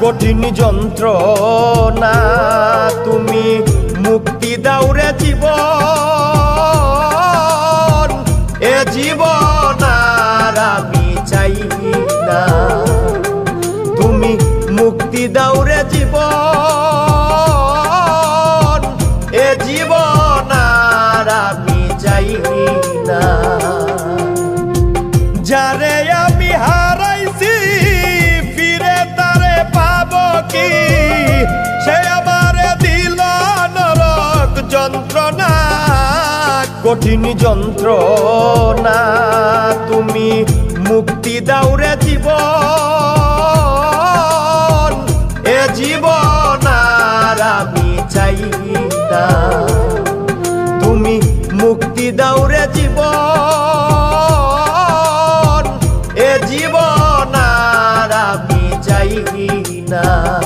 কঠিন যন্ত্রণা, তুমি মুক্তি দাউরে জীবন। এ জীবন আর আমি চাই না। তুমি মুক্তি দাউরে জীবন। এ জীবন আর আমি চাই না। কঠিন যন্ত্রণা, তুমি মুক্তি দাউরে জীবন। এ জীবন আর আমি চাই না। তুমি মুক্তি দাউরে জীবন। এ জীবন আর আমি চাই না।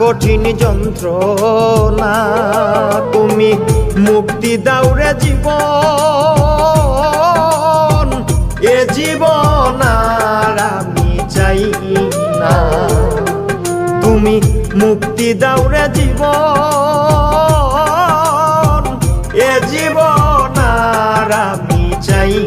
কঠিন যন্ত্রণা। তুমি মুক্তি দাউরে জীবন। এ জীবন আর আমি চাই না। তুমি মুক্তি দাউরে জীবন। এ জীবন আর আমি চাই